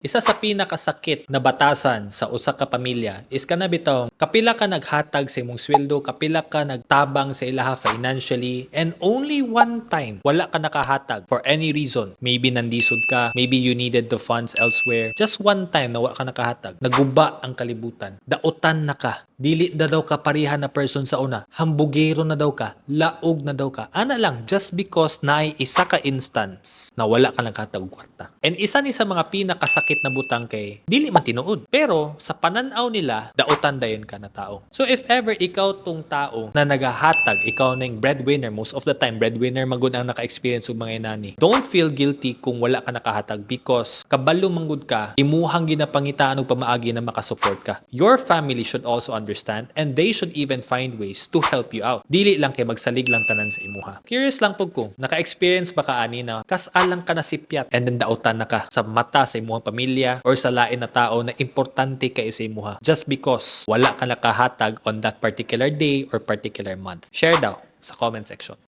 Isa sa pinakasakit na batasan sa usa ka pamilya is kana bitaw kapila ka naghatag sa imong sweldo, kapila ka nagtabang sa ilaha financially and only one time wala ka nakahatag for any reason. Maybe nandisod ka, maybe you needed the funds elsewhere. Just one time na wala ka nakahatag. Naguba ang kalibutan. Dautan na ka. Dili na daw ka pareha na person sa una. Hambugero na daw ka. Laog na daw ka. Ana lang just because naay isa ka instance na wala ka naghatag kwarta. And isa ni sa mga pinakasakit na butang kay dili man tinuod. Pero sa pananaw nila, dautan dayon ka na tao. So if ever ikaw tong tao na nagahatag, ikaw na yung breadwinner, most of the time breadwinner magud ang naka-experience og mga inani. Don't feel guilty kung wala ka nakahatag because kabalo manggod ka, imuhang ginapangitaan og pamaagi na makasupport ka. Your family should also understand and they should even find ways to help you out. Dili lang kay magsalig lang tanan sa imuha. Curious lang pug ko, naka-experience ba ka ani na kasalang ka na sipyat and then dautan na ka sa mata sa imuhang pamilya or sa lain na tao na importante kay sa imuha just because wala ka nakahatag on that particular day or particular month. Share daw sa comment section.